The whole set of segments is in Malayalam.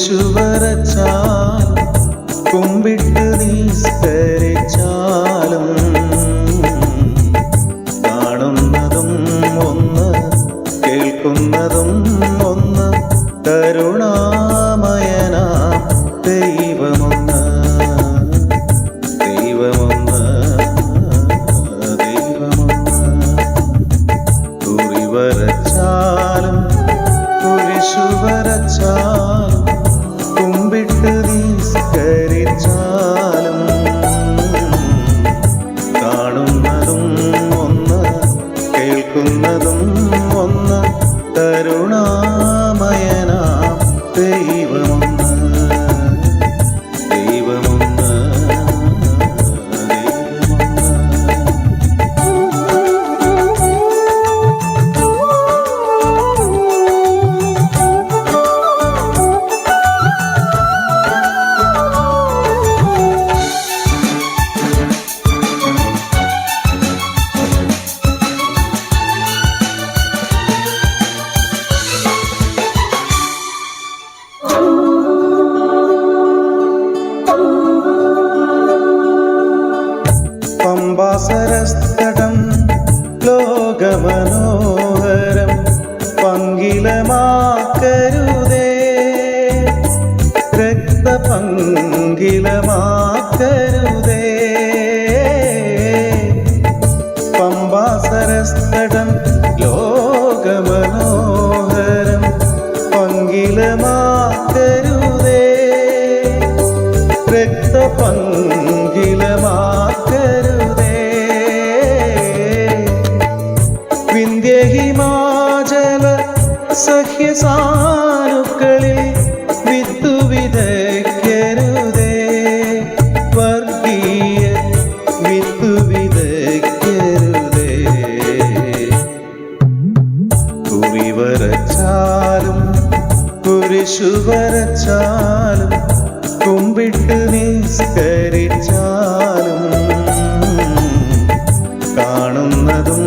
യേശു വരച്ചാൽ കുമ്പിട്ട് നിസ്കരിച്ചാലും ദൈവമൊന്ന് ലോകമനോഹരം പങ്കിലമാക്കരുതേ. രക്തപങ്കിലമാക്കരുതേ. പമ്പാസരസ്തടം ലോകമനോഹരം പങ്കിലമാക്കരുതേ വിന്ധ്യഹിമാചല സഖ്യസാനുക്കളിൽ വിത്തു വിതയ്ക്കരുതേ. വർഗീയ കുമ്പിട്ട് നിസ്കരിച്ചാലും കാണുന്നതും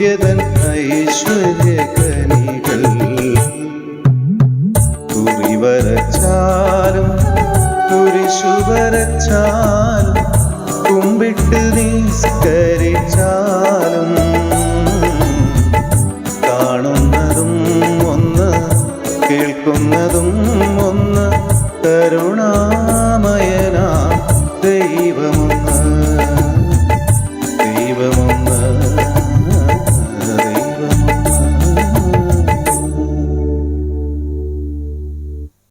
ഇന്ത്യ ഐശ്വര്യ കനികൾ കുറി വരച്ചാലും കുരിശു വരച്ചാലും കുമ്പിട്ട് നിസ്കരിച്ചാലും കാണുന്നതും ഒന്ന് കേൾക്കുന്നതും ഒന്ന് കരുണാമയന ദൈവമൊന്ന്.